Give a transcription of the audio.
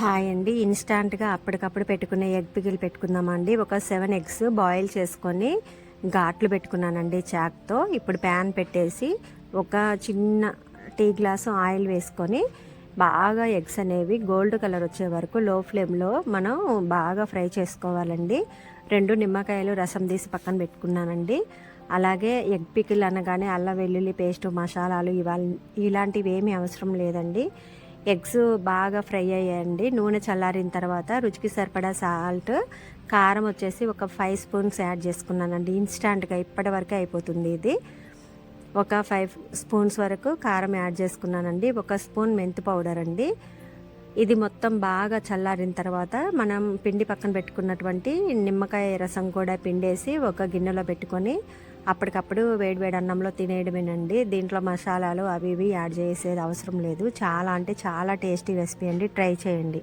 Hi అండి. ఇన్స్టాంట్గా అప్పటికప్పుడు పెట్టుకునే ఎగ్ పికిల్ పెట్టుకుందామండి. ఒక సెవెన్ ఎగ్స్ బాయిల్ చేసుకొని ఘాట్లు పెట్టుకున్నానండి చాక్తో. ఇప్పుడు ప్యాన్ పెట్టేసి ఒక చిన్న టీ గ్లాసు ఆయిల్ వేసుకొని బాగా ఎగ్స్ అనేవి గోల్డ్ కలర్ వచ్చే వరకు లో ఫ్లేమ్లో మనం బాగా ఫ్రై చేసుకోవాలండి. రెండు నిమ్మకాయలు రసం తీసి పక్కన పెట్టుకున్నానండి. అలాగే ఎగ్ పికిల్ అనగానే అల్లం వెల్లుల్లి పేస్ట్ మసాలాలు ఇవాళ ఇలాంటివి ఏమీ అవసరం లేదండి. ఎగ్స్ బాగా ఫ్రై అయ్యాయండి. నూనె చల్లారిన తర్వాత రుచికి సరిపడా సాల్ట్ కారం వచ్చేసి ఒక ఫైవ్ స్పూన్స్ యాడ్ చేసుకున్నానండి. ఇన్స్టాంట్గా ఇప్పటి వరకే అయిపోతుంది ఇది. ఒక ఫైవ్ స్పూన్స్ వరకు కారం యాడ్ చేసుకున్నానండి. ఒక స్పూన్ మెంతి పౌడర్ అండి. ఇది మొత్తం బాగా చల్లారిన తర్వాత మనం పిండి పక్కన పెట్టుకున్నటువంటి నిమ్మకాయ రసం కూడా పిండేసి ఒక గిన్నెలో పెట్టుకొని అప్పటికప్పుడు వేడివేడి అన్నంలో తినేయడమేనండి. దీంట్లో మసాలాలు అవి ఇవి యాడ్ చేసేది అవసరం లేదు. చాలా అంటే చాలా టేస్టీ రెసిపీ అండి. ట్రై చేయండి.